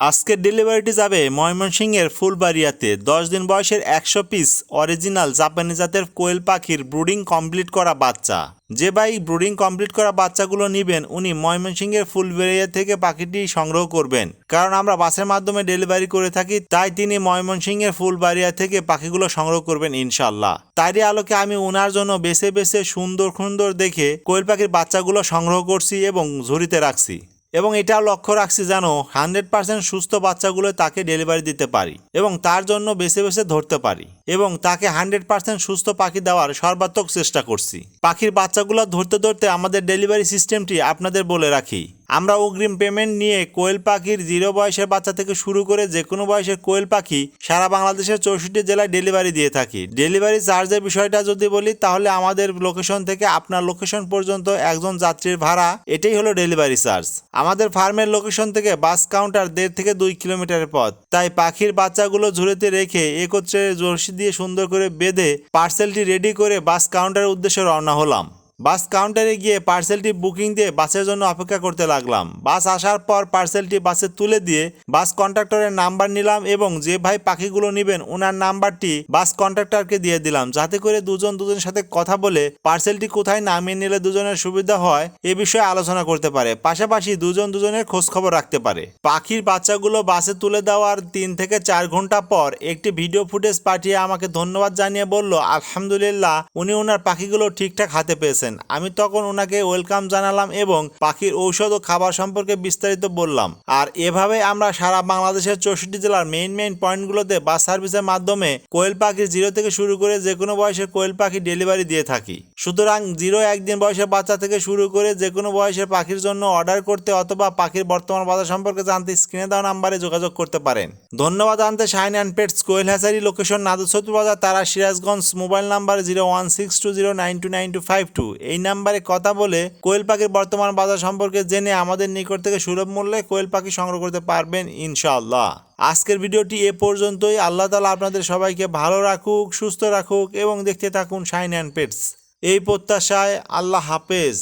আজকের ডেলিভারিটি যাবে ময়মনসিংহের ফুলবাড়িয়াতে। দশ দিন বয়সের একশো পিস অরিজিনাল জাপানি জাতের কোয়েল পাখির ব্রুডিং কমপ্লিট করা বাচ্চা। যে ভাই ব্রুডিং কমপ্লিট করা বাচ্চাগুলো নিবেন, উনি ময়মনসিংহের ফুলবাড়িয়া থেকে পাখিটি সংগ্রহ করবেন। কারণ আমরা বাসের মাধ্যমে ডেলিভারি করে থাকি, তাই তিনি ময়মনসিংহের ফুলবাড়িয়া থেকে পাখিগুলো সংগ্রহ করবেন ইনশাল্লাহ তারই আলোকে আমি ওনার জন্য বেছে বেছে সুন্দর সুন্দর দেখে কোয়েল পাখির বাচ্চাগুলো সংগ্রহ করছি এবং ঝুড়িতে রাখছি। এবং এটাও লক্ষ্য রাখছি যেন হান্ড্রেড পার্সেন্ট সুস্থ বাচ্চাগুলো তাকে ডেলিভারি দিতে পারি এবং তার জন্য বেছে বেছে ধরতে পারি। এবং তাকে হান্ড্রেড পার্সেন্ট সুস্থ পাখি দেওয়ার সর্বাত্মক চেষ্টা করছি। পাখির বাচ্চাগুলো ধরতে ধরতে আমাদের ডেলিভারি সিস্টেমটি আপনাদের বলে রাখি। আমরা অগ্রিম পেমেন্ট নিয়ে কোয়েল পাখির জিরো বয়সের বাচ্চা থেকে শুরু করে যে কোনো বয়সের কোয়েল পাখি সারা বাংলাদেশের চৌষট্টি জেলায় ডেলিভারি দিয়ে থাকি। ডেলিভারি চার্জের বিষয়টা যদি বলি, তাহলে আমাদের লোকেশন থেকে আপনার লোকেশন পর্যন্ত একজন যাত্রীর ভাড়া, এটাই হলো ডেলিভারি চার্জ। আমাদের ফার্মের লোকেশন থেকে বাস কাউন্টার দেড় থেকে দুই কিলোমিটারের পথ। তাই পাখির বাচ্চাগুলো ঝুড়িতে রেখে একত্রে রশি দিয়ে সুন্দর করে বেঁধে পার্সেলটি রেডি করে বাস কাউন্টারের উদ্দেশ্যে রওনা হলাম। বাস কাউন্টারে গিয়ে পার্সেলটি বুকিং দিয়ে বাসের জন্য অপেক্ষা করতে লাগলাম। বাস আসার পর পার্সেলটি বাসে তুলে দিয়ে বাস কন্ট্রাক্টরের নাম্বার নিলাম এবং যে ভাই পাখিগুলো নেবেন ওনার নাম্বারটি বাস কন্ট্রাক্টরকে দিয়ে দিলাম। যাতে করে দুজন দুজনের সাথে কথা বলে পার্সেলটি কোথায় নামিয়ে নিলে দুজনের সুবিধা হয়, এ বিষয়ে আলোচনা করতে পারে। পাশাপাশি দুজন দুজনের খোঁজ খবর রাখতে পারে। পাখির বাচ্চাগুলো বাসে তুলে দেওয়ার তিন থেকে চার ঘণ্টা পর একটি ভিডিও ফুটেজ পাঠিয়ে আমাকে ধন্যবাদ জানিয়ে বলল, আলহামদুলিল্লাহ, উনি ওনার পাখিগুলো ঠিকঠাক হাতে পেয়েছেন। আমি তখন ওনাকে ওয়েলকাম জানালাম এবং পাখির ঔষধ ও খাবার সম্পর্কে বিস্তারিত বললাম। আর এভাবে আমরা সারা বাংলাদেশের চৌষট্টি জেলার মেইন মেইন পয়েন্টগুলোতে বাস সার্ভিসের মাধ্যমে কোয়েল পাখির জিরো থেকে শুরু করে যে কোনো বয়সের কোয়েল পাখি ডেলিভারি দিয়ে থাকি। সুতরাং জিরো একদিন বয়সের বাচ্চা থেকে শুরু করে যে কোনো বয়সের পাখির জন্য অর্ডার করতে অথবা পাখির বর্তমান বাজার সম্পর্কে জানতে স্ক্রিনে দেওয়া নাম্বারে যোগাযোগ করতে পারেন। ধন্যবাদ আনতে শাইন অ্যান্ড পেটস কোয়েল হ্যাচারি লোকেশন নাদুসত্তর বাজার তারা Sirajganj mobile number zero one six two zero nine two nine two five two. এই নাম্বারে কথা বলে কোয়েল পাখির বর্তমান বাজার সম্পর্কে জেনে আমাদের নিকট থেকে সুলভ মূল্যে কোয়েল পাখি সংগ্রহ করতে পারবেন ইনশাআল্লাহ। আজকের ভিডিওটি এ পর্যন্তই। আল্লাহ তালা আপনাদের সবাইকে ভালো রাখুক, সুস্থ রাখুক এবং দেখতে থাকুন শাইন অ্যান্ড পেটস। এই প্রত্যাশায় আল্লাহ হাফেজ।